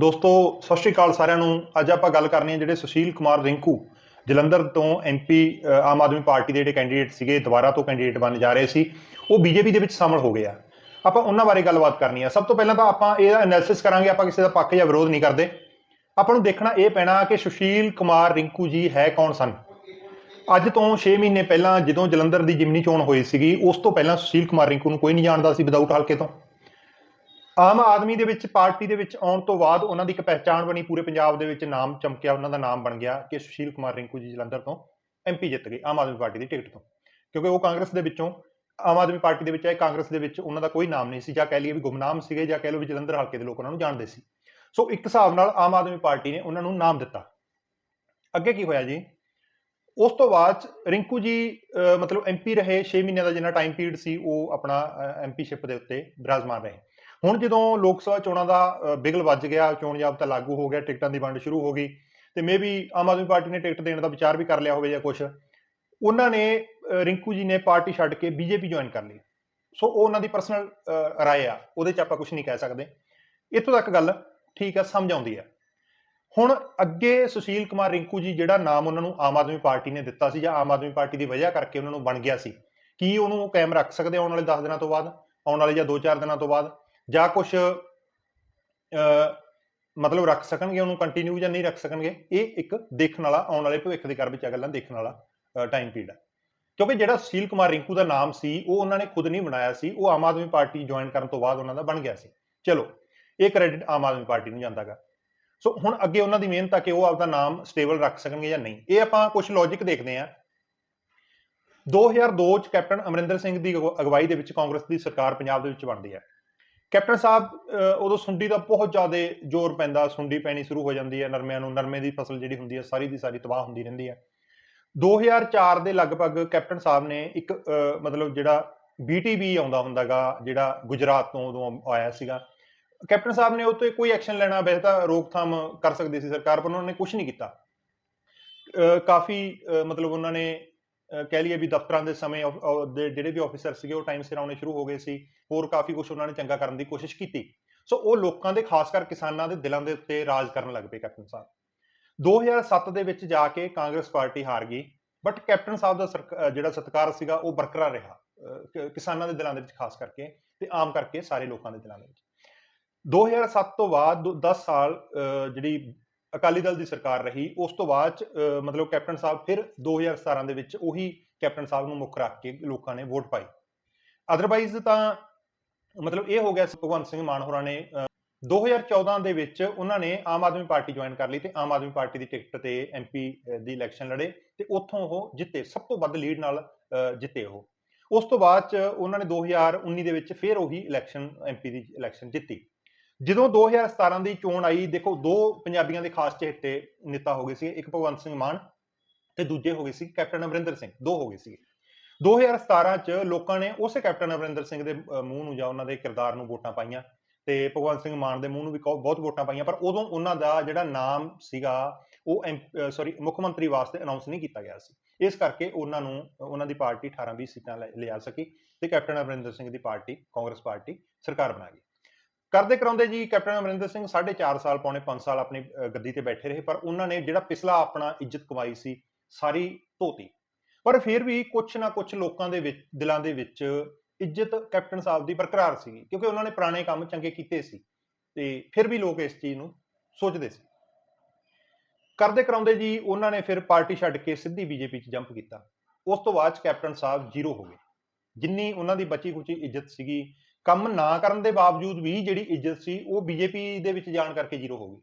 ਦੋਸਤੋ, ਸਤਿ ਸ਼੍ਰੀ ਅਕਾਲ ਸਾਰਿਆਂ ਨੂੰ। ਅੱਜ ਆਪਾਂ ਗੱਲ ਕਰਨੀ ਹੈ ਜਿਹੜੇ ਸੁਸ਼ੀਲ ਕੁਮਾਰ ਰਿੰਕੂ, ਜਲੰਧਰ ਤੋਂ ਐਮਪੀ ਆਮ ਆਦਮੀ ਪਾਰਟੀ ਦੇ ਜਿਹੜੇ ਕੈਂਡੀਡੇਟ ਸੀਗੇ, ਦੁਬਾਰਾ ਤੋਂ ਕੈਂਡੀਡੇਟ ਬਣ ਜਾ ਰਹੇ ਸੀ, ਉਹ ਬੀਜੇਪੀ ਦੇ ਵਿੱਚ ਸ਼ਾਮਲ ਹੋ ਗਏ ਆ। ਆਪਾਂ ਉਹਨਾਂ ਬਾਰੇ ਗੱਲਬਾਤ ਕਰਨੀ ਆ। ਸਭ ਤੋਂ ਪਹਿਲਾਂ ਤਾਂ ਆਪਾਂ ਇਹਦਾ ਐਨਾਲਿਸਿਸ ਕਰਾਂਗੇ, ਆਪਾਂ ਕਿਸੇ ਦਾ ਪੱਖ ਜਾਂ ਵਿਰੋਧ ਨਹੀਂ ਕਰਦੇ। ਆਪਾਂ ਨੂੰ ਦੇਖਣਾ ਇਹ ਪੈਣਾ ਕਿ ਸੁਸ਼ੀਲ ਕੁਮਾਰ ਰਿੰਕੂ ਜੀ ਹੈ ਕੌਣ ਸਨ? ਅੱਜ ਤੋਂ 6 ਮਹੀਨੇ ਪਹਿਲਾਂ ਜਦੋਂ ਜਲੰਧਰ ਦੀ ਜਿਮਨੀ ਚੋਣ ਹੋਈ ਸੀਗੀ, ਉਸ ਤੋਂ ਪਹਿਲਾਂ ਸੁਸ਼ੀਲ ਕੁਮਾਰ ਰਿੰਕੂ ਨੂੰ ਕੋਈ ਨਹੀਂ ਜਾਣਦਾ ਸੀ ਵਿਦਆਊਟ ਹਲਕੇ ਤੋਂ। ਆਮ ਆਦਮੀ ਦੇ ਵਿੱਚ, ਪਾਰਟੀ ਦੇ ਵਿੱਚ ਆਉਣ ਤੋਂ ਬਾਅਦ ਉਹਨਾਂ ਦੀ ਇੱਕ ਪਹਿਚਾਣ ਬਣੀ, ਪੂਰੇ ਪੰਜਾਬ ਦੇ ਵਿੱਚ ਨਾਮ ਚਮਕਿਆ, ਉਹਨਾਂ ਦਾ ਨਾਮ ਬਣ ਗਿਆ ਕਿ ਸੁਸ਼ੀਲ ਕੁਮਾਰ ਰਿੰਕੂ ਜੀ ਜਲੰਧਰ ਤੋਂ ਐਮਪੀ ਜਿੱਤ ਗਏ, ਆਮ ਆਦਮੀ ਪਾਰਟੀ ਦੀ ਟਿਕਟ ਤੋਂ। ਕਿਉਂਕਿ ਉਹ ਕਾਂਗਰਸ ਦੇ ਵਿੱਚੋਂ, ਆਮ ਆਦਮੀ ਪਾਰਟੀ ਦੇ ਵਿੱਚ ਆਏ, ਕਾਂਗਰਸ ਦੇ ਵਿੱਚ ਉਹਨਾਂ ਦਾ ਕੋਈ ਨਾਮ ਨਹੀਂ ਸੀ, ਜਾਂ ਕਹਿ ਲਈਏ ਵੀ ਗੁਮਨਾਮ ਸੀਗੇ, ਜਾਂ ਕਹਿ ਲਓ ਵੀ ਜਲੰਧਰ ਹਲਕੇ ਦੇ ਲੋਕ ਉਹਨਾਂ ਨੂੰ ਜਾਣਦੇ ਸੀ। ਸੋ ਇੱਕ ਹਿਸਾਬ ਨਾਲ ਆਮ ਆਦਮੀ ਪਾਰਟੀ ਨੇ ਉਹਨਾਂ ਨੂੰ ਨਾਮ ਦਿੱਤਾ। ਅੱਗੇ ਕੀ ਹੋਇਆ ਜੀ? ਉਸ ਤੋਂ ਬਾਅਦ 'ਚ ਰਿੰਕੂ ਜੀ, ਅਹ ਮਤਲਬ ਐਮਪੀ ਰਹੇ 6 ਮਹੀਨਿਆਂ ਦਾ ਜਿੰਨਾ ਟਾਈਮ ਪੀਰੀਅਡ ਸੀ, ਉਹ ਆਪਣਾ ਐਮਪੀਸ਼ਿਪ ਦੇ ਉੱਤੇ ਬਿਰਾਜਮਾਨ ਰਹੇ। ਹੁਣ ਜਦੋਂ ਲੋਕ ਸਭਾ ਚੋਣਾਂ ਦਾ ਬਿਗਲ ਵੱਜ ਗਿਆ, ਚੋਣ ਜਾਬਤਾ ਲਾਗੂ ਹੋ ਗਿਆ, ਟਿਕਟਾਂ ਦੀ ਵੰਡ ਸ਼ੁਰੂ ਹੋ ਗਈ, ਤੇ ਮੇਬੀ ਆਮ ਆਦਮੀ ਪਾਰਟੀ ਨੇ ਟਿਕਟ ਦੇਣ ਦਾ ਵਿਚਾਰ ਵੀ ਕਰ ਲਿਆ ਹੋਵੇ ਜਾਂ ਕੁਝ ਉਹਨਾਂ ਨੇ ਰਿੰਕੂ ਜੀ ਨੇ ਪਾਰਟੀ ਛੱਡ ਕੇ ਬੀਜੇਪੀ ਜੁਆਇਨ ਕਰ ਲਈ। ਸੋ ਉਹ ਉਹਨਾਂ ਦੀ ਪਰਸਨਲ ਰਾਏ ਆ, ਉਹਦੇ ਚ ਆਪਾਂ ਕੁਝ ਨਹੀਂ ਕਹਿ ਸਕਦੇ। ਇੱਥੋਂ ਤੱਕ ਗੱਲ ਠੀਕ ਆ, ਸਮਝ ਆਉਂਦੀ ਆ। ਹੁਣ ਅੱਗੇ ਸੁਸ਼ੀਲ ਕੁਮਾਰ ਰਿੰਕੂ ਜੀ ਜਿਹੜਾ ਨਾਮ ਉਹਨਾਂ ਨੂੰ ਆਮ ਆਦਮੀ ਪਾਰਟੀ ਨੇ ਦਿੱਤਾ ਸੀ ਜਾਂ ਆਮ ਆਦਮੀ ਪਾਰਟੀ ਦੀ ਵਜ੍ਹਾ ਕਰਕੇ ਉਹਨਾਂ ਨੂੰ ਬਣ ਗਿਆ ਸੀ, ਕੀ ਉਹਨੂੰ ਕਾਇਮ ਰੱਖ ਸਕਦੇ ਆਉਣ ਵਾਲੇ 10 ਦਿਨਾਂ ਤੋਂ ਬਾਅਦ? ਆਉਣ ਵਾਲੇ ਜਾਂ 2-4 ਦਿਨਾਂ ਤੋਂ ਬਾਅਦ? ਜਾਂ ਕੁਝ ਮਤਲਬ ਰੱਖ ਸਕਣਗੇ, ਉਹਨੂੰ ਕੰਟੀਨਿਊ ਜਾਂ ਨਹੀਂ ਰੱਖ ਸਕਣਗੇ, ਇਹ ਇੱਕ ਦੇਖਣ ਵਾਲਾ, ਆਉਣ ਵਾਲੇ ਭਵਿੱਖ ਦੇ ਘਰ ਵਿੱਚ ਇਹ ਗੱਲਾਂ ਦੇਖਣ ਵਾਲਾ ਟਾਈਮ ਪੀਰੀਅਡ ਹੈ ਕਿਉਂਕਿ ਜਿਹੜਾ ਸੁਸ਼ੀਲ ਕੁਮਾਰ ਰਿੰਕੂ ਦਾ ਨਾਮ ਸੀ, ਉਹ ਉਹਨਾਂ ਨੇ ਖੁਦ ਨਹੀਂ ਬਣਾਇਆ ਸੀ, ਉਹ ਆਮ ਆਦਮੀ ਪਾਰਟੀ ਜੁਆਇਨ ਕਰਨ ਤੋਂ ਬਾਅਦ ਉਹਨਾਂ ਦਾ ਬਣ ਗਿਆ ਸੀ। ਚਲੋ, ਇਹ ਕ੍ਰੈਡਿਟ ਆਮ ਆਦਮੀ ਪਾਰਟੀ ਨੂੰ ਜਾਂਦਾਗਾ ਸੋ ਹੁਣ ਅੱਗੇ ਉਹਨਾਂ ਦੀ ਮਿਹਨਤ ਆ ਕਿ ਉਹ ਆਪਦਾ ਨਾਮ ਸਟੇਬਲ ਰੱਖ ਸਕਣਗੇ ਜਾਂ ਨਹੀਂ। ਇਹ ਆਪਾਂ ਕੁਝ ਲੌਜੀਕ ਦੇਖਦੇ ਆ 2002 ਚ ਕੈਪਟਨ ਅਮਰਿੰਦਰ ਸਿੰਘ ਦੀ ਅਗਵਾ- ਅਗਵਾਈ ਦੇ ਵਿੱਚ ਕਾਂਗਰਸ ਦੀ ਸਰਕਾਰ ਪੰਜਾਬ ਦੇ ਵਿੱਚ ਬਣਦੀ ਹੈ। ਕੈਪਟਨ ਸਾਹਿਬ ਉਦੋਂ ਸੁੰਡੀ ਦਾ ਬਹੁਤ ਜ਼ਿਆਦਾ ਜ਼ੋਰ ਪੈਂਦਾ, ਸੁੰਡੀ ਪੈਣੀ ਸ਼ੁਰੂ ਹੋ ਜਾਂਦੀ ਹੈ ਨਰਮਿਆਂ ਨੂੰ, ਨਰਮੇ ਦੀ ਫਸਲ ਜਿਹੜੀ ਹੁੰਦੀ ਹੈ, ਸਾਰੀ ਦੀ ਸਾਰੀ ਤਬਾਹ ਹੁੰਦੀ ਰਹਿੰਦੀ ਹੈ। 2004 ਦੇ ਲਗਭਗ ਕੈਪਟਨ ਸਾਹਿਬ ਨੇ ਇੱਕ ਮਤਲਬ ਜਿਹੜਾ ਬੀਟੀਬੀ ਆਉਂਦਾ ਹੁੰਦਾਗਾ, ਜਿਹੜਾ ਗੁਜਰਾਤ ਤੋਂ ਉਦੋਂ ਆਇਆ ਸੀਗਾ, ਕੈਪਟਨ ਸਾਹਿਬ ਨੇ ਉਹ ਤੇ ਕੋਈ ਐਕਸ਼ਨ ਲੈਣਾ, ਵੈਸੇ ਤਾਂ ਰੋਕਥਾਮ ਕਰ ਸਕਦੀ ਸੀ ਸਰਕਾਰ, ਪਰ ਉਹਨਾਂ ਨੇ ਕੁਝ ਨਹੀਂ ਕੀਤਾ। ਕਾਫੀ ਮਤਲਬ ਉਹਨਾਂ ਨੇ ਕਹਿ ਲਈਏ ਵੀ ਦਫ਼ਤਰਾਂ ਦੇ ਸਮੇਂ ਦੇ ਜਿਹੜੇ ਵੀ ਆਫੀਸਰ ਸੀਗੇ, ਉਹ ਟਾਈਮ ਸਿਰ ਆਉਣੇ ਸ਼ੁਰੂ ਹੋ ਗਏ ਸੀ। ਹੋਰ ਕਾਫੀ ਕੁਝ ਉਹਨਾਂ ਨੇ ਚੰਗਾ ਕਰਨ ਦੀ ਕੋਸ਼ਿਸ਼ ਕੀਤੀ। ਸੋ ਉਹ ਲੋਕਾਂ ਦੇ, ਖਾਸ ਕਰ ਕਿਸਾਨਾਂ ਦੇ ਦਿਲਾਂ ਦੇ ਉੱਤੇ ਰਾਜ ਕਰਨ ਲੱਗ ਪਏ ਕੈਪਟਨ ਸਾਹਿਬ। 2007 ਦੇ ਵਿੱਚ ਜਾ ਕੇ ਕਾਂਗਰਸ ਪਾਰਟੀ ਹਾਰ ਗਈ ਬਟ ਕੈਪਟਨ ਸਾਹਿਬ ਦਾ ਸਰਕ- ਜਿਹੜਾ ਸਤਿਕਾਰ ਸੀਗਾ, ਉਹ ਬਰਕਰਾਰ ਰਿਹਾ ਕਿਸਾਨਾਂ ਦੇ ਦਿਲਾਂ ਦੇ ਵਿੱਚ ਖਾਸ ਕਰਕੇ ਤੇ ਆਮ ਕਰਕੇ ਸਾਰੇ ਲੋਕਾਂ ਦੇ ਦਿਲਾਂ ਦੇ ਵਿੱਚ। 2007 ਤੋਂ ਬਾਅਦ 10 ਸਾਲ ਜਿਹੜੀ ਅਕਾਲੀ ਦਲ ਦੀ ਸਰਕਾਰ ਰਹੀ ਉਸ ਤੋਂ ਬਾਅਦ 'ਚ, ਮਤਲਬ ਕੈਪਟਨ ਸਾਹਿਬ ਫਿਰ 2017 ਦੇ ਵਿੱਚ ਉਹੀ ਕੈਪਟਨ ਸਾਹਿਬ ਨੂੰ ਮੁੱਖ ਰੱਖ ਕੇ ਲੋਕਾਂ ਨੇ ਵੋਟ ਪਾਈ। ਅਦਰਵਾਈਜ਼ ਤਾਂ ਮਤਲਬ ਇਹ ਹੋ ਗਿਆ ਭਗਵੰਤ ਸਿੰਘ ਮਾਨ ਹੋਰਾਂ ਨੇ ਅਹ, 2014 ਦੇ ਵਿੱਚ ਉਹਨਾਂ ਨੇ ਆਮ ਆਦਮੀ ਪਾਰਟੀ ਜੁਆਇਨ ਕਰ ਲਈ ਤੇ ਆਮ ਆਦਮੀ ਪਾਰਟੀ ਦੀ ਟਿਕਟ ਤੇ ਐਮਪੀ ਦੀ ਇਲੈਕਸ਼ਨ ਲੜੇ ਤੇ ਉੱਥੋਂ ਉਹ ਜਿੱਤੇ ਸਭ ਤੋਂ ਵੱਧ ਲੀਡ ਨਾਲ ਜਿੱਤੇ ਉਹ। ਉਸ ਤੋਂ ਬਾਅਦ ਚ ਉਹਨਾਂ ਨੇ 2019 ਦੇ ਵਿੱਚ ਫਿਰ ਉਹੀ ਇਲੈਕਸ਼ਨ ਐਮਪੀ ਦੀ ਇਲੈਕਸ਼ਨ ਜਿੱਤੀ। ਜਦੋਂ 2017 ਦੀ ਚੋਣ ਆਈ, ਦੇਖੋ ਦੋ ਪੰਜਾਬੀਆਂ ਦੇ ਖਾਸ ਚਿਹਤੇ ਨੇਤਾ ਹੋ ਗਏ ਸੀ ਇੱਕ ਭਗਵੰਤ ਸਿੰਘ ਮਾਨ ਤੇ ਦੂਜੇ ਹੋ ਗਏ ਸੀ ਕੈਪਟਨ ਅਮਰਿੰਦਰ ਸਿੰਘ, ਦੋ ਹੋ ਗਏ ਸੀ 2017 ਚ ਲੋਕਾਂ ਨੇ ਉਸੇ ਕੈਪਟਨ ਅਮਰਿੰਦਰ ਸਿੰਘ ਦੇ ਮੂੰਹ ਨੂੰ ਜਾਂ ਉਹਨਾਂ ਦੇ ਕਿਰਦਾਰ ਨੂੰ ਵੋਟਾਂ ਪਾਈਆਂ ਤੇ ਭਗਵੰਤ ਸਿੰਘ ਮਾਨ ਦੇ ਮੂੰਹ ਨੂੰ ਵੀ ਕਹੋ- ਬਹੁਤ ਵੋਟਾਂ ਪਾਈਆਂ, ਪਰ ਉਦੋਂ ਉਹਨਾਂ ਦਾ ਜਿਹੜਾ ਨਾਮ ਸੀਗਾ, ਉਹ ਸੌਰੀ ਮੁੱਖ ਮੰਤਰੀ ਵਾਸਤੇ ਅਨਾਉਂਸ ਨਹੀਂ ਕੀਤਾ ਗਿਆ ਸੀ। ਇਸ ਕਰਕੇ ਉਹਨਾਂ ਨੂੰ, ਉਹਨਾਂ ਦੀ ਪਾਰਟੀ 18 20 ਸੀਟਾਂ ਲੈ- ਲਿਆ ਸਕੀ ਤੇ ਕੈਪਟਨ ਅਮਰਿੰਦਰ ਸਿੰਘ ਦੀ ਪਾਰਟੀ, ਕਾਂਗਰਸ ਪਾਰਟੀ ਸਰਕਾਰ ਬਣਾ ਗਈ। ਕਰਦੇ ਕਰਾਉਂਦੇ ਜੀ, ਕੈਪਟਨ ਅਮਰਿੰਦਰ ਸਿੰਘ 4.5 ਸਾਲ, ਪੌਣੇ 5 ਸਾਲ ਆਪਣੀ ਗੱਦੀ ਤੇ ਬੈਠੇ ਰਹੇ, ਪਰ ਉਹਨਾਂ ਨੇ ਜਿਹੜਾ ਪਿਛਲਾ ਆਪਣਾ ਇੱਜ਼ਤ ਕਮਾਈ ਸੀ, ਸਾਰੀ ਧੋਤੀ। ਪਰ ਫਿਰ ਵੀ ਕੁਝ ਨਾ ਕੁਝ ਲੋਕਾਂ ਦੇ ਵਿੱਚ, ਦਿਲਾਂ ਦੇ ਵਿੱਚ ਇੱਜ਼ਤ ਕੈਪਟਨ ਸਾਹਿਬ ਦੀ ਬਰਕਰਾਰ ਸੀ ਕਿਉਂਕਿ ਉਹਨਾਂ ਨੇ ਪੁਰਾਣੇ ਕੰਮ ਚੰਗੇ ਕੀਤੇ ਸੀ, ਤੇ ਫਿਰ ਵੀ ਲੋਕ ਇਸ ਚੀਜ਼ ਨੂੰ ਸੋਚਦੇ ਸੀ। ਕਰਦੇ ਕਰਾਉਂਦੇ ਜੀ, ਉਹਨਾਂ ਨੇ ਫਿਰ ਪਾਰਟੀ ਛੱਡ ਕੇ ਸਿੱਧੀ ਬੀਜੇਪੀ 'ਚ ਜੰਪ ਕੀਤਾ। ਉਸ ਤੋਂ ਬਾਅਦ 'ਚ ਕੈਪਟਨ ਸਾਹਿਬ ਜ਼ੀਰੋ ਹੋ ਗਏ। ਜਿੰਨੀ ਉਹਨਾਂ ਦੀ ਬਚੀ ਖੁਚੀ ਇੱਜ਼ਤ ਸੀਗੀ ਕੰਮ ਨਾ ਕਰਨ ਦੇ ਬਾਵਜੂਦ ਵੀ ਜਿਹੜੀ ਇੱਜ਼ਤ ਸੀ, ਉਹ ਬੀਜੇਪੀ ਦੇ ਵਿੱਚ ਜਾਣ ਕਰਕੇ ਜ਼ੀਰੋ ਹੋ ਗਈ।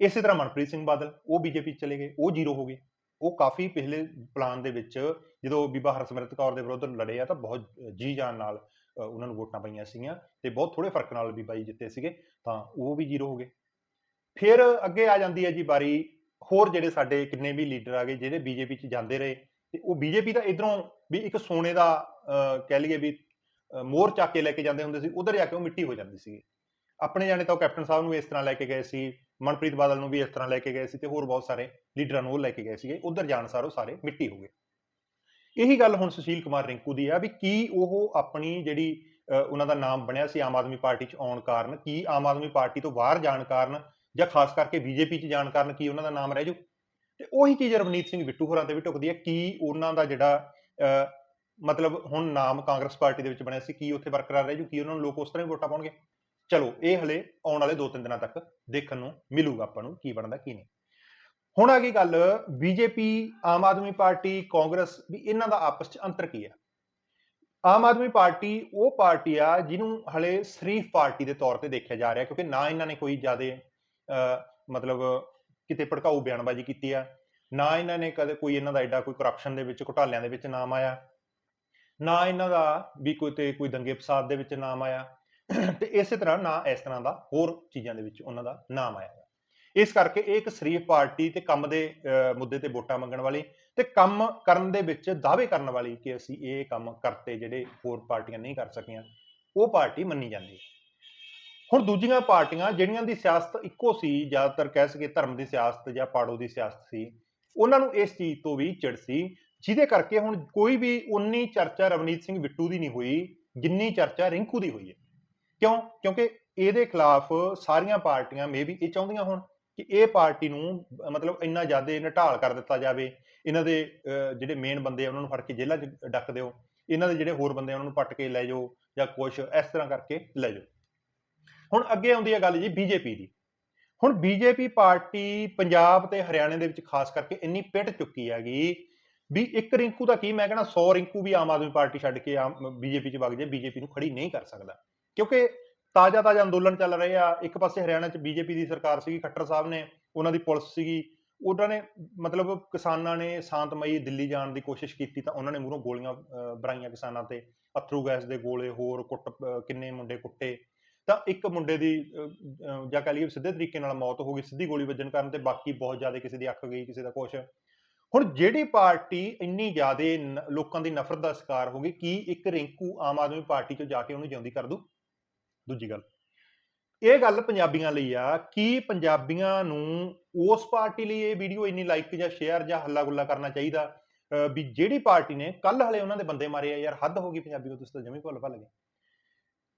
ਇਸੇ ਤਰ੍ਹਾਂ ਮਨਪ੍ਰੀਤ ਸਿੰਘ ਬਾਦਲ, ਉਹ ਬੀਜੇਪੀ ਚਲੇ ਗਏ, ਉਹ ਜ਼ੀਰੋ ਹੋ ਗਏ। ਉਹ ਕਾਫੀ ਪਿਛਲੇ ਪਲਾਨ ਦੇ ਵਿੱਚ ਜਦੋਂ ਬੀਬਾ ਹਰਸਿਮਰਤ ਕੌਰ ਦੇ ਵਿਰੁੱਧ ਲੜੇ ਆ, ਤਾਂ ਬਹੁਤ ਜੀ ਜਾਨ ਨਾਲ ਉਹਨਾਂ ਨੂੰ ਵੋਟਾਂ ਪਈਆਂ ਸੀਗੀਆਂ ਤੇ ਬਹੁਤ ਥੋੜੇ ਫ਼ਰਕ ਨਾਲ ਬੀਬਾ ਜੀ ਜਿੱਤੇ ਸੀਗੇ, ਤਾਂ ਉਹ ਵੀ ਜ਼ੀਰੋ ਹੋ ਗਏ। ਫਿਰ ਅੱਗੇ ਆ ਜਾਂਦੀ ਹੈ ਜੀ ਬਾਰੀ ਹੋਰ ਜਿਹੜੇ ਸਾਡੇ ਕਿੰਨੇ ਵੀ ਲੀਡਰ ਆ ਗਏ, ਜਿਹੜੇ ਬੀਜੇਪੀ 'ਚ ਜਾਂਦੇ ਰਹੇ, ਤੇ ਉਹ ਬੀਜੇਪੀ ਤਾਂ ਇਧਰੋਂ ਵੀ ਇੱਕ ਸੋਨੇ ਦਾ ਕਹਿ ਲਈਏ ਵੀ ਅ, ਮੋਹਰ ਚੱਕ ਕੇ ਲੈ ਕੇ ਜਾਂਦੇ ਹੁੰਦੇ ਸੀ ਉਧਰ ਜਾ ਕੇ ਉਹ ਮਿੱਟੀ ਹੋ ਜਾਂਦੀ ਸੀ ਆਪਣੇ ਜਾਣੇ ਤਾਂ ਉਹ ਕੈਪਟਨ ਸਾਹਿਬ ਨੂੰ ਇਸ ਤਰ੍ਹਾਂ ਲੈ ਕੇ ਗਏ ਸੀ ਮਨਪ੍ਰੀਤ ਬਾਦਲ ਨੂੰ ਵੀ ਇਸ ਤਰ੍ਹਾਂ ਲੈ ਕੇ ਗਏ ਸੀ ਤੇ ਹੋਰ ਬਹੁਤ ਸਾਰੇ ਲੀਡਰਾਂ ਨੂੰ ਉਹ ਲੈ ਕੇ ਗਏ ਸੀਗੇ। ਉਧਰ ਜਾਣ ਸਾਰ ਉਹ ਸਾਰੇ ਮਿੱਟੀ ਹੋ ਗਏ। ਇਹੀ ਗੱਲ ਹੁਣ ਸੁਸ਼ੀਲ ਕੁਮਾਰ ਰਿੰਕੂ ਦੀ ਆ ਵੀ ਕੀ ਉਹ ਆਪਣੀ ਜਿਹੜੀ ਉਹਨਾਂ ਦਾ ਨਾਮ ਬਣਿਆ ਸੀ ਆਮ ਆਦਮੀ ਪਾਰਟੀ 'ਚ ਆਉਣ ਕਾਰਨ ਕੀ ਆਮ ਆਦਮੀ ਪਾਰਟੀ ਤੋਂ ਬਾਹਰ ਜਾਣ ਕਾਰਨ ਜਾਂ ਖਾਸ ਕਰਕੇ ਬੀਜੇਪੀ 'ਚ ਜਾਣ ਕਾਰਨ ਕੀ ਉਹਨਾਂ ਦਾ ਨਾਮ ਰਹਿ ਜੂ? ਤੇ ਉਹੀ ਚੀਜ਼ ਰਵਨੀਤ ਸਿੰਘ ਬਿੱਟੂ ਹੋਰਾਂ ਤੇ ਵੀ ਢੁਕਦੀ ਹੈ ਕੀ ਉਹਨਾਂ ਦਾ ਜਿਹੜਾ ਮਤਲਬ ਹੁਣ ਨਾਮ ਕਾਂਗਰਸ ਪਾਰਟੀ ਦੇ ਵਿੱਚ ਬਣਿਆ ਸੀ, ਕੀ ਉੱਥੇ ਬਰਕਰਾਰ ਰਹਿ ਜੂ, ਕੀ ਉਹਨਾਂ ਨੂੰ ਲੋਕ ਉਸ ਤਰ੍ਹਾਂ ਹੀ ਵੋਟਾਂ ਪਾਉਣਗੇ? ਚਲੋ, ਇਹ ਹਲੇ ਆਉਣ ਵਾਲੇ 2-3 ਦਿਨਾਂ ਤੱਕ ਦੇਖਣ ਨੂੰ ਮਿਲੂਗਾ ਆਪਾਂ ਨੂੰ ਕੀ ਬਣਦਾ, ਕੀ ਨਹੀਂ। ਹੁਣ ਆ ਗਈ ਗੱਲ ਬੀਜੇਪੀ ਆਮ ਆਦਮੀ ਪਾਰਟੀ, ਕਾਂਗਰਸ, ਵੀ ਇਹਨਾਂ ਦਾ ਆਪਸ 'ਚ ਅੰਤਰ ਕੀ ਹੈ? ਆਮ ਆਦਮੀ ਪਾਰਟੀ ਉਹ ਪਾਰਟੀ ਆ ਜਿਹਨੂੰ ਹਲੇ ਸ਼ਰੀਫ ਪਾਰਟੀ ਦੇ ਤੌਰ ਤੇ ਦੇਖਿਆ ਜਾ ਰਿਹਾ, ਕਿਉਂਕਿ ਨਾ ਇਹਨਾਂ ਨੇ ਕੋਈ ਜ਼ਿਆਦਾ ਮਤਲਬ ਕਿਤੇ ਭੜਕਾਊ ਬਿਆਨਬਾਜ਼ੀ ਕੀਤੀ ਆ, ਨਾ ਇਹਨਾਂ ਨੇ ਕਦੇ ਕੋਈ ਇਹਨਾਂ ਦਾ ਐਡਾ ਕੋਈ ਕਰਪਸ਼ਨ ਦੇ ਵਿੱਚ, ਘੁਟਾਲਿਆਂ ਦੇ ਵਿੱਚ ਨਾਮ ਆਇਆ। ਨਾ ਇਹਨਾਂ ਦਾ ਵੀ ਕੋਈ ਤੇ ਕੋਈ ਦੰਗੇ ਫਸਾਦ ਦੇ ਵਿੱਚ ਨਾਮ ਆਇਆ। ਤੇ ਇਸੇ ਤਰ੍ਹਾਂ ਨਾ ਇਸ ਤਰ੍ਹਾਂ ਦਾ ਹੋਰ ਚੀਜ਼ਾਂ ਦੇ ਵਿੱਚ ਉਹਨਾਂ ਦਾ ਨਾਮ ਆਇਆ ਇਸ ਕਰਕੇ ਇਹ ਇੱਕ ਸ਼ਰੀਫ ਪਾਰਟੀ ਤੇ ਕੰਮ ਦੇ ਮੁੱਦੇ ਤੇ ਵੋਟਾਂ ਮੰਗਣ ਵਾਲੀ ਤੇ ਕੰਮ ਕਰਨ ਦੇ ਵਿੱਚ ਦਾਅਵੇ ਕਰਨ ਵਾਲੀ ਕਿ ਅਸੀਂ ਇਹ ਕੰਮ ਕਰਤੇ ਜਿਹੜੇ ਹੋਰ ਪਾਰਟੀਆਂ ਨਹੀਂ ਕਰ ਸਕੀਆਂ, ਉਹ ਪਾਰਟੀ ਮੰਨੀ ਜਾਂਦੀ ਹੈ। ਹੁਣ ਦੂਜੀਆਂ ਪਾਰਟੀਆਂ ਜਿਹੜੀਆਂ ਦੀ ਸਿਆਸਤ ਇੱਕੋ ਸੀ, ਜ਼ਿਆਦਾਤਰ ਕਹਿ ਸਕੇ ਧਰਮ ਦੀ ਸਿਆਸਤ ਜਾਂ ਪਾੜੋ ਦੀ ਸਿਆਸਤ ਸੀ, ਉਹਨਾਂ ਨੂੰ ਇਸ ਚੀਜ਼ ਤੋਂ ਵੀ ਚਿੜ ਸੀ ਜਿਹਦੇ ਕਰਕੇ ਹੁਣ ਕੋਈ ਵੀ ਉਨੀ ਚਰਚਾ ਰਵਨੀਤ ਸਿੰਘ ਬਿੱਟੂ ਦੀ ਨਹੀਂ ਹੋਈ, ਜਿੰਨੀ ਚਰਚਾ ਰਿੰਕੂ ਦੀ ਹੋਈ ਹੈ। ਕਿਉਂ? ਕਿਉਂਕਿ ਇਹਦੇ ਖਿਲਾਫ ਸਾਰੀਆਂ ਪਾਰਟੀਆਂ ਮੇ ਵੀ ਇਹ ਚਾਹੁੰਦੀਆਂ ਹੋਣ ਕਿ ਇਹ ਪਾਰਟੀ ਨੂੰ, ਮਤਲਬ ਇੰਨਾ ਜ਼ਿਆਦਾ ਨਟਾਲ ਕਰ ਦਿੱਤਾ ਜਾਵੇ। ਇਹਨਾਂ ਦੇ ਜਿਹੜੇ ਮੇਨ ਬੰਦੇ ਆ, ਉਹਨਾਂ ਨੂੰ ਫੜ ਕੇ ਜੇਲ੍ਹਾਂ 'ਚ ਡੱਕ ਦਿਓ। ਇਹਨਾਂ ਦੇ ਜਿਹੜੇ ਹੋਰ ਬੰਦੇ ਆ, ਉਹਨਾਂ ਨੂੰ ਪੱਟ ਕੇ ਲੈ ਜਾਓ ਜਾਂ ਕੁਛ ਇਸ ਤਰ੍ਹਾਂ ਕਰਕੇ ਲੈ ਜਾਓ। ਹੁਣ ਅੱਗੇ ਆਉਂਦੀ ਹੈ ਗੱਲ ਜੀ ਬੀਜੇਪੀ ਦੀ। ਹੁਣ ਬੀਜੇਪੀ ਪਾਰਟੀ ਪੰਜਾਬ ਤੇ ਹਰਿਆਣੇ ਦੇ ਵਿੱਚ ਖਾਸ ਕਰਕੇ ਇੰਨੀ ਪਿੱਟ ਚੁੱਕੀ ਹੈਗੀ ਵੀ ਇੱਕ ਰਿੰਕੂ ਦਾ ਕੀ ਮੈਂ ਕਹਿੰਦਾ 100 ਰਿੰਕੂ ਵੀ ਆਮ ਆਦਮੀ ਪਾਰਟੀ ਛੱਡ ਕੇ ਆਮ ਬੀਜੇਪੀ 'ਚ ਵਗ ਜੇ ਬੀਜੇਪੀ ਨੂੰ ਖੜੀ ਨਹੀਂ ਕਰ ਸਕਦਾ। ਕਿਉਂਕਿ ਤਾਜ਼ਾ ਤਾਜ਼ਾ ਅੰਦੋਲਨ ਚੱਲ ਰਹੇ ਆ ਇੱਕ ਪਾਸੇ ਹਰਿਆਣਾ 'ਚ ਬੀਜੇਪੀ ਦੀ ਸਰਕਾਰ ਸੀਗੀ ਖੱਟਰ ਸਾਹਿਬ ਨੇ ਉਹਨਾਂ ਦੀ ਪੁਲਿਸ ਸੀਗੀ ਉਹਨਾਂ ਨੇ ਮਤਲਬ ਕਿਸਾਨਾਂ ਨੇ ਸ਼ਾਂਤਮਈ ਦਿੱਲੀ ਜਾਣ ਦੀ ਕੋਸ਼ਿਸ਼ ਕੀਤੀ ਤਾਂ ਉਹਨਾਂ ਨੇ ਮੂਹਰੋਂ ਗੋਲੀਆਂ ਅਹ, ਬਰਾਈਆਂ ਕਿਸਾਨਾਂ ਤੇ ਅਥਰੂ ਗੈਸ ਦੇ ਗੋਲੇ ਹੋਰ ਕੁੱਟ ਕਿੰਨੇ ਮੁੰਡੇ ਕੁੱਟੇ। ਤਾਂ ਇੱਕ ਮੁੰਡੇ ਦੀ ਜਾਂ ਕਹ ਲਈਏ ਸਿੱਧੇ ਤਰੀਕੇ ਨਾਲ ਮੌਤ ਹੋ ਗਈ ਸਿੱਧੀ ਗੋਲੀ ਵੱਜਣ ਕਾਰਨ ਤੇ ਬਾਕੀ ਬਹੁਤ ਜ਼ਿਆਦਾ ਕਿਸੇ ਦੀ ਅੱਖ ਗਈ ਕਿਸੇ ਦਾ ਕੁਛ। ਹੁਣ ਜਿਹੜੀ ਪਾਰਟੀ ਇੰਨੀ ਜ਼ਿਆਦਾ ਨ- ਲੋਕਾਂ ਦੀ ਨਫ਼ਰਤ ਦਾ ਸ਼ਿਕਾਰ ਹੋ ਗਈ, ਕੀ ਇੱਕ ਰਿੰਕੂ ਆਮ ਆਦਮੀ ਪਾਰਟੀ ਚੋਂ ਜਾ ਕੇ ਉਹਨੂੰ ਜਿਉਂਦੀ ਕਰ ਦੂ? ਦੂਜੀ ਗੱਲ, ਇਹ ਗੱਲ ਪੰਜਾਬੀਆਂ ਲਈ ਆ ਕੀ ਪੰਜਾਬੀਆਂ ਨੂੰ ਉਸ ਪਾਰਟੀ ਲਈ ਇਹ ਵੀਡੀਓ ਇੰਨੀ ਲਾਈਕ ਜਾਂ ਸ਼ੇਅਰ ਜਾਂ ਹੱਲਾ ਗੁੱਲਾ ਕਰਨਾ ਚਾਹੀਦਾ ਵੀ ਜਿਹੜੀ ਪਾਰਟੀ ਨੇ ਕੱਲ ਹਲੇ ਉਹਨਾਂ ਦੇ ਬੰਦੇ ਮਾਰੇ ਆ ਯਾਰ, ਹੱਦ ਹੋ ਗਈ ਪੰਜਾਬੀ ਨੂੰ ਤੁਸੀਂ ਤਾਂ ਜਮੀ ਭੁੱਲ ਭੱਲ ਗਏ।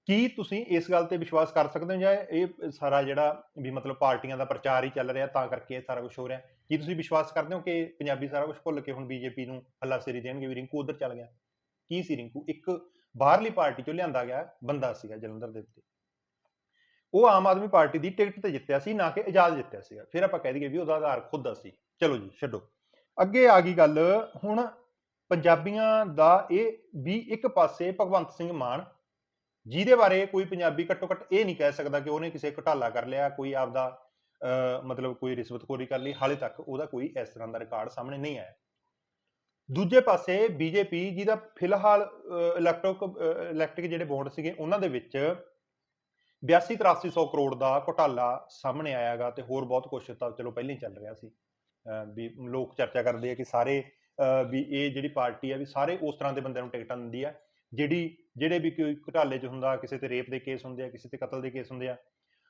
ਕੀ ਤੁਸੀਂ ਇਸ ਗੱਲ ਤੇ ਵਿਸ਼ਵਾਸ ਕਰ ਸਕਦੇ ਹੋ ਜਾਂ ਇਹ ਸਾਰਾ ਜਿਹੜਾ ਵੀ ਮਤਲਬ ਪਾਰਟੀਆਂ ਦਾ ਪ੍ਰਚਾਰ ਹੀ ਚੱਲ ਰਿਹਾ ਤਾਂ ਕਰਕੇ ਇਹ ਸਾਰਾ ਕੁਝ ਹੋ ਰਿਹਾ? ਕੀ ਤੁਸੀਂ ਵਿਸ਼ਵਾਸ ਕਰਦੇ ਹੋ ਕਿ ਪੰਜਾਬੀ ਸਾਰਾ ਕੁਝ ਭੁੱਲ ਕੇ ਹੁਣ ਬੀਜੇਪੀ ਨੂੰ ਹੱਲਾ ਸੇਰੀ ਦੇਣਗੇ? ਵੀ ਰਿੰਕੂ ਉਧਰ ਚੱਲ ਗਿਆ। ਕੀ ਸੀ ਰਿੰਕੂ? ਇੱਕ ਬਾਹਰਲੀ ਪਾਰਟੀ ਚੋਂ ਲਿਆਂਦਾ ਗਿਆ ਬੰਦਾ ਸੀਗਾ ਜਲੰਧਰ ਦੇ ਉੱਤੇ। ਉਹ ਆਮ ਆਦਮੀ ਪਾਰਟੀ ਦੀ ਟਿਕਟ ਤੇ ਜਿੱਤਿਆ ਸੀ, ਨਾ ਕਿ ਆਜ਼ਾਦ ਜਿੱਤਿਆ ਸੀਗਾ। ਫਿਰ ਆਪਾਂ ਕਹਿ ਦਈਏ ਵੀ ਉਹਦਾ ਆਧਾਰ ਖੁਦ ਦਾ ਸੀ। ਚਲੋ ਜੀ, ਛੱਡੋ। ਅੱਗੇ ਆ ਗਈ ਗੱਲ, ਹੁਣ ਪੰਜਾਬੀਆਂ ਦਾ ਇਹ ਵੀ ਇੱਕ ਪਾਸੇ ਭਗਵੰਤ ਸਿੰਘ ਮਾਨ, ਜਿਹਦੇ ਬਾਰੇ ਕੋਈ ਪੰਜਾਬੀ ਘੱਟੋ ਘੱਟ ਇਹ ਨਹੀਂ ਕਹਿ ਸਕਦਾ ਕਿ ਉਹਨੇ ਕਿਸੇ ਘੁਟਾਲਾ ਕਰ ਲਿਆ, ਕੋਈ ਆਪਦਾ ਮਤਲਬ ਕੋਈ ਰਿਸ਼ਵਤਖੋਰੀ ਕਰ ਲਈ, ਹਾਲੇ ਤੱਕ ਉਹਦਾ ਕੋਈ ਇਸ ਤਰ੍ਹਾਂ ਦਾ ਰਿਕਾਰਡ ਸਾਹਮਣੇ ਨਹੀਂ ਆਇਆ। ਦੂਜੇ ਪਾਸੇ ਬੀਜੇਪੀ, ਜਿਹਦਾ ਫਿਲਹਾਲ ਇਲੈਕਟ੍ਰਿਕ ਇਲੈਕਟ੍ਰਿਕ ਜਿਹੜੇ ਬੋਰਡ ਸੀਗੇ, ਉਹਨਾਂ ਦੇ ਵਿੱਚ 82 8300 ਕਰੋੜ ਦਾ ਘੁਟਾਲਾ ਸਾਹਮਣੇ ਆਇਆਗਾ ਤੇ ਹੋਰ ਬਹੁਤ ਕੁਝ ਤਾਂ ਚਲੋ ਪਹਿਲਾਂ ਹੀ ਚੱਲ ਰਿਹਾ ਸੀ। ਵੀ ਲੋਕ ਚਰਚਾ ਕਰਦੇ ਆ ਕਿ ਸਾਰੇ ਵੀ ਇਹ ਜਿਹੜੀ ਪਾਰਟੀ ਆ ਵੀ ਸਾਰੇ ਉਸ ਤਰ੍ਹਾਂ ਦੇ ਬੰਦਿਆਂ ਨੂੰ ਟਿਕਟਾਂ ਦਿੰਦੀ ਆ, ਜਿਹੜੀ, ਜਿਹੜੇ ਵੀ ਕੋਈ ਘੁਟਾਲੇ 'ਚ ਹੁੰਦਾ, ਕਿਸੇ ਤੇ ਰੇਪ ਦੇ ਕੇਸ ਹੁੰਦੇ ਆ, ਕਿਸੇ ਤੇ ਕਤਲ ਦੇ ਕੇਸ ਹੁੰਦੇ ਆ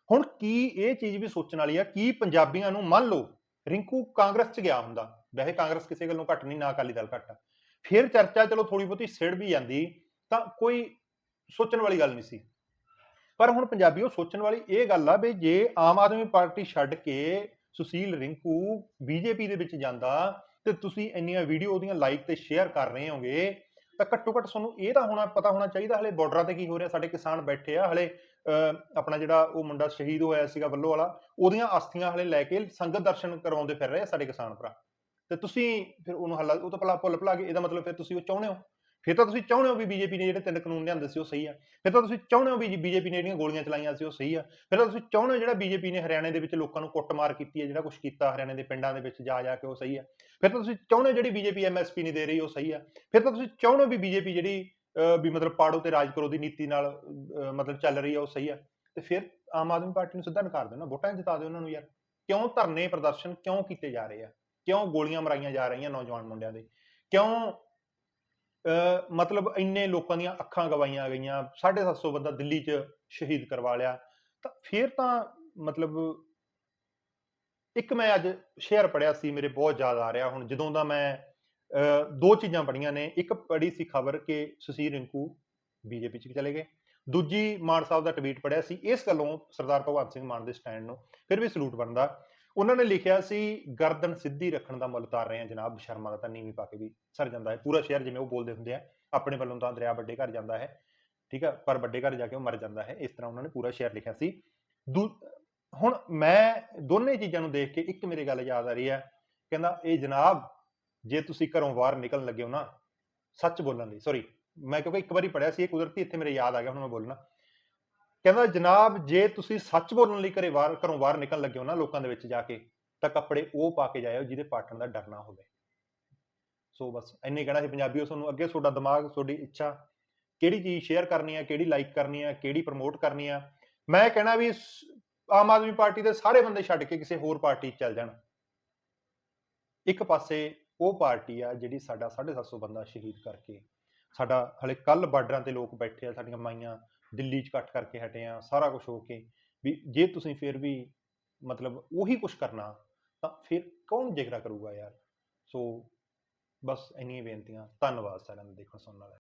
ਹੁਣ ਕੀ ਇਹ ਚੀਜ਼ ਵੀ ਸੋਚਣ ਵਾਲੀ ਆ, ਕੀ ਪੰਜਾਬੀਆਂ ਨੂੰ ਮੰਨ ਲਓ ਰਿੰਕੂ ਕਾਂਗਰਸ 'ਚ ਗਿਆ ਹੁੰਦਾ, ਵੈਸੇ ਕਾਂਗਰਸ ਕਿਸੇ ਗੱਲੋਂ ਘੱਟ ਨਹੀਂ, ਨਾ ਅਕਾਲੀ ਦਲ ਘੱਟ ਫਿਰ ਚਰਚਾ ਚਲੋ ਥੋੜੀ ਬਹੁਤੀ ਸਿੜ ਵੀ ਜਾਂਦੀ, ਤਾਂ ਕੋਈ ਸੋਚਣ ਵਾਲੀ ਗੱਲ ਨਹੀਂ ਸੀ। ਪਰ ਹੁਣ ਪੰਜਾਬੀ ਉਹ ਸੋਚਣ ਵਾਲੀ ਇਹ ਗੱਲ ਆ ਵੀ ਜੇ ਆਮ ਆਦਮੀ ਪਾਰਟੀ ਛੱਡ ਕੇ ਸੁਸ਼ੀਲ ਰਿੰਕੂ ਬੀਜੇਪੀ ਦੇ ਵਿੱਚ ਜਾਂਦਾ, ਤੇ ਤੁਸੀਂ ਇੰਨੀਆਂ ਵੀਡੀਓ ਉਹਦੀਆਂ ਲਾਈਕ ਤੇ ਸ਼ੇਅਰ ਕਰ ਰਹੇ ਹੋਗੇ ਤਾਂ ਘੱਟੋ ਘੱਟ ਤੁਹਾਨੂੰ ਇਹ ਤਾਂ ਹੋਣਾ ਪਤਾ ਹੋਣਾ ਚਾਹੀਦਾ ਹਲੇ ਬਾਰਡਰਾਂ ਤੇ ਕੀ ਹੋ ਰਿਹਾ ਸਾਡੇ ਕਿਸਾਨ ਬੈਠੇ ਆ ਹਲੇ ਅਹ, ਆਪਣਾ ਜਿਹੜਾ ਉਹ ਮੁੰਡਾ ਸ਼ਹੀਦ ਹੋਇਆ ਸੀਗਾ ਵੱਲੋਂ ਵਾਲਾ ਉਹਦੀਆਂ ਅਸਥੀਆਂ ਹਲੇ ਲੈ ਕੇ ਸੰਗਤ ਦਰਸ਼ਨ ਕਰਵਾਉਂਦੇ ਫਿਰ ਰਹੇ ਆ ਸਾਡੇ ਕਿਸਾਨ ਭਰਾ। ਤੇ ਤੁਸੀਂ ਫਿਰ ਉਹਨੂੰ ਹੱਲਾ ਉਹ ਤਾਂ ਭਲਾ ਭੁੱਲ ਭੁਲਾ ਕੇ ਇਹਦਾ ਮਤਲਬ ਫਿਰ ਤੁਸੀਂ ਉਹ ਚਾਹੁੰਦੇ ਹੋ? ਫਿਰ ਤਾਂ ਤੁਸੀਂ ਚਾਹੁੰਦੇ ਹੋ ਵੀ ਬੀਜੇਪੀ ਨੇ ਜਿਹੜੇ ਤਿੰਨ ਕਾਨੂੰਨ ਲਿਆਂਦੇ ਸੀ ਉਹ ਸਹੀ ਆ। ਫਿਰ ਤਾਂ ਤੁਸੀਂ ਚਾਹੁੰਦੇ ਹੋ ਵੀ ਬੀਜੇਪੀ ਨੇ ਜਿਹੜੀਆਂ ਗੋਲੀਆਂ ਚਲਾਈਆਂ ਸੀ ਉਹ ਸਹੀ ਆ। ਫਿਰ ਤਾਂ ਤੁਸੀਂ ਚਾਹੁੰਦੇ ਹੋ ਜਿਹੜਾ ਬੀਜੇਪੀ ਨੇ ਹਰਿਆਣੇ ਦੇ ਵਿੱਚ ਲੋਕਾਂ ਨੂੰ ਕੁੱਟਮਾਰ ਕੀਤੀ ਹੈ ਜਿਹੜਾ ਕੁਝ ਕੀਤਾ ਹਰਿਆਣੇ ਦੇ ਪਿੰਡਾਂ ਦੇ ਵਿੱਚ ਜਾ ਜਾ ਕੇ ਉਹ ਸਹੀ ਆ। ਫਿਰ ਤਾਂ ਤੁਸੀਂ ਚਾਹੁੰਦੇ ਹੋ ਜਿਹੜੀ ਬੀਜੇਪੀ ਐਮਐਸਪੀ ਨਹੀਂ ਦੇ ਰਹੀ ਉਹ ਸਹੀ ਆ। ਫਿਰ ਤਾਂ ਤੁਸੀਂ ਚਾਹੁੰਦੇ ਹੋ ਵੀ ਬੀਜੇਪੀ ਜਿਹੜੀ ਅਹ, ਵੀ ਮਤਲਬ ਪਾੜੋ ਤੇ ਰਾਜ ਕਰੋ ਦੀ ਨੀਤੀ ਨਾਲ ਮਤਲਬ ਚੱਲ ਰਹੀ ਆ ਉਹ ਸਹੀ ਆ। ਤੇ ਫਿਰ ਆਮ ਆਦਮੀ ਪਾਰਟੀ ਨੂੰ ਸਿੱਧਾ ਨਕਾਰ ਦਿਓ ਨਾ ਵੋਟਾਂ 'ਚ ਜਿਤਾ ਦਿਓ ਉਹਨਾਂ ਨੂੰ ਯਾਰ। ਕਿਉਂ ਧਰਨੇ ਪ੍ਰਦਰਸ਼ਨ ਕਿਉਂ ਕੀਤੇ ਜਾ ਰਹੇ ਆ? ਕਿਉਂ ਗੋਲੀਆਂ ਮਰਾਈਆਂ ਜਾ ਰਹੀਆਂ ਨੌਜਵਾਨ ਮੁੰਡਿਆਂ ਦੇ? ਕਿਉਂ ਮਤਲਬ ਇੰਨੇ ਲੋਕਾਂ ਦੀਆਂ ਅੱਖਾਂ ਗਵਾਈਆਂ ਗਈਆਂ 750 ਬੰਦਾ ਦਿੱਲੀ 'ਚ ਸ਼ਹੀਦ ਕਰਵਾ ਲਿਆ। ਤਾਂ ਫਿਰ ਤਾਂ ਮਤਲਬ ਇੱਕ ਮੈਂ ਅੱਜ ਸ਼ੇਅਰ ਪੜਿਆ ਸੀ ਮੇਰੇ ਬਹੁਤ ਯਾਦ ਆ ਰਿਹਾ ਹੁਣ ਜਦੋਂ ਦਾ ਮੈਂ ਅਹ, ਦੋ ਚੀਜ਼ਾਂ ਪੜੀਆਂ ਨੇ ਇੱਕ ਪੜੀ ਸੀ ਖਬਰ ਕਿ ਸੁਸ਼ੀਰ ਰਿੰਕੂ ਬੀਜੇਪੀ 'ਚ ਚਲੇ ਗਏ ਦੂਜੀ ਮਾਨ ਸਾਹਿਬ ਦਾ ਟਵੀਟ ਪੜਿਆ ਸੀ ਇਸ ਗੱਲੋਂ ਸਰਦਾਰ ਭਗਵੰਤ ਸਿੰਘ ਮਾਨ ਦੇ ਸਟੈਂਡ ਨੂੰ ਫਿਰ ਵੀ ਸਲੂਟ ਬਣਦਾ। ਉਹਨਾਂ ਨੇ ਲਿਖਿਆ ਸੀ, ਗਰਦਨ ਸਿੱਧੀ ਰੱਖਣ ਦਾ ਮੁੱਲ ਉਤਾਰ ਰਹੇ ਆ ਜਨਾਬ ਸ਼ਰਮਾ ਦਾ ਤਾਂ ਨੀਵੀਂ ਪਾ ਕੇ ਵੀ ਸਰ ਜਾਂਦਾ ਹੈ। ਪੂਰਾ ਸ਼ਹਿਰ ਜਿਵੇਂ ਉਹ ਬੋਲਦੇ ਹੁੰਦੇ ਆ, ਆਪਣੇ ਵੱਲੋਂ ਤਾਂ ਦਰਿਆ ਵੱਡੇ ਘਰ ਜਾਂਦਾ ਹੈ, ਠੀਕ ਹੈ ਪਰ ਵੱਡੇ ਘਰ ਜਾ ਕੇ ਉਹ ਮਰ ਜਾਂਦਾ ਹੈ। ਇਸ ਤਰ੍ਹਾਂ ਉਹਨਾਂ ਨੇ ਪੂਰਾ ਸ਼ਹਿਰ ਲਿਖਿਆ ਸੀ। ਦੂ- ਹੁਣ ਮੈਂ ਦੋਨੇ ਚੀਜ਼ਾਂ ਨੂੰ ਦੇਖ ਕੇ ਇੱਕ ਮੇਰੀ ਗੱਲ ਯਾਦ ਆ ਰਹੀ ਹੈ, ਕਹਿੰਦਾ ਇਹ ਜਨਾਬ ਜੇ ਤੁਸੀਂ ਘਰੋਂ ਬਾਹਰ ਨਿਕਲਣ ਲੱਗੇ ਹੋ ਨਾ, ਸੱਚ ਬੋਲਣ ਲਈ ਸੌਰੀ ਮੈਂ ਕਿਉਂਕਿ ਇੱਕ ਵਾਰੀ ਪੜਿਆ ਸੀ, ਇਹ ਕੁਦਰਤੀ ਇੱਥੇ ਮੇਰੇ ਯਾਦ ਆ ਗਿਆ, ਹੁਣ ਮੈਂ ਬੋਲਣਾ। ਕਹਿੰਦਾ, ਜਨਾਬ, ਜੇ ਤੁਸੀਂ ਸੱਚ ਬੋਲਣ ਲਈ ਘਰੇ ਬਾਹਰ, ਘਰੋਂ ਬਾਹਰ ਨਿਕਲਣ ਲੱਗੇ ਹੋ ਨਾ ਲੋਕਾਂ ਦੇ ਵਿੱਚ ਜਾ ਕੇ, ਤਾਂ ਕੱਪੜੇ ਉਹ ਪਾ ਕੇ ਜਾਇਓ ਜਿਹਦੇ ਪਾਟਣ ਦਾ ਡਰ ਨਾ ਹੋਵੇ। ਸੋ ਬਸ, ਇੰਨੇ ਕਹਿਣਾ ਸੀ ਪੰਜਾਬੀਓ ਤੁਹਾਨੂੰ ਅੱਗੇ ਤੁਹਾਡਾ ਦਿਮਾਗ, ਤੁਹਾਡੀ ਇੱਛਾ, ਕਿਹੜੀ ਚੀਜ਼ ਸ਼ੇਅਰ ਕਰਨੀ ਹੈ ਕਿਹੜੀ ਲਾਈਕ ਕਰਨੀ ਹੈ ਕਿਹੜੀ ਪ੍ਰਮੋਟ ਕਰਨੀ ਆ? ਮੈਂ ਕਹਿਣਾ ਵੀ ਆਮ ਆਦਮੀ ਪਾਰਟੀ ਦੇ ਸਾਰੇ ਬੰਦੇ ਛੱਡ ਕੇ ਕਿਸੇ ਹੋਰ ਪਾਰਟੀ 'ਚ ਚੱਲ ਜਾਣ। ਇੱਕ ਪਾਸੇ ਉਹ ਪਾਰਟੀ ਆ ਜਿਹੜੀ ਸਾਡਾ 750 ਬੰਦਾ ਸ਼ਹੀਦ ਕਰਕੇ, ਸਾਡਾ ਹਲੇ ਕੱਲ ਬਾਰਡਰਾਂ ਤੇ ਲੋਕ ਬੈਠੇ ਆ, ਸਾਡੀਆਂ ਮਾਈਆਂ ਦਿੱਲੀ 'ਚ ਇਕੱਠ ਕਰਕੇ ਹਟੇ ਆ, ਸਾਰਾ ਕੁਝ ਹੋ ਕੇ, ਵੀ ਜੇ ਤੁਸੀਂ ਫਿਰ ਵੀ ਮਤਲਬ ਉਹੀ ਕੁਝ ਕਰਨਾ, ਤਾਂ ਫਿਰ ਕੌਣ ਜਿਗਰਾ ਕਰੂਗਾ ਯਾਰ? ਸੋ ਬਸ ਇੰਨੀਆਂ ਬੇਨਤੀਆਂ, ਧੰਨਵਾਦ ਸਾਰਿਆਂ ਦਾ, ਦੇਖਣ ਸੁਣਨ ਵਾਲਿਆਂ ਦਾ।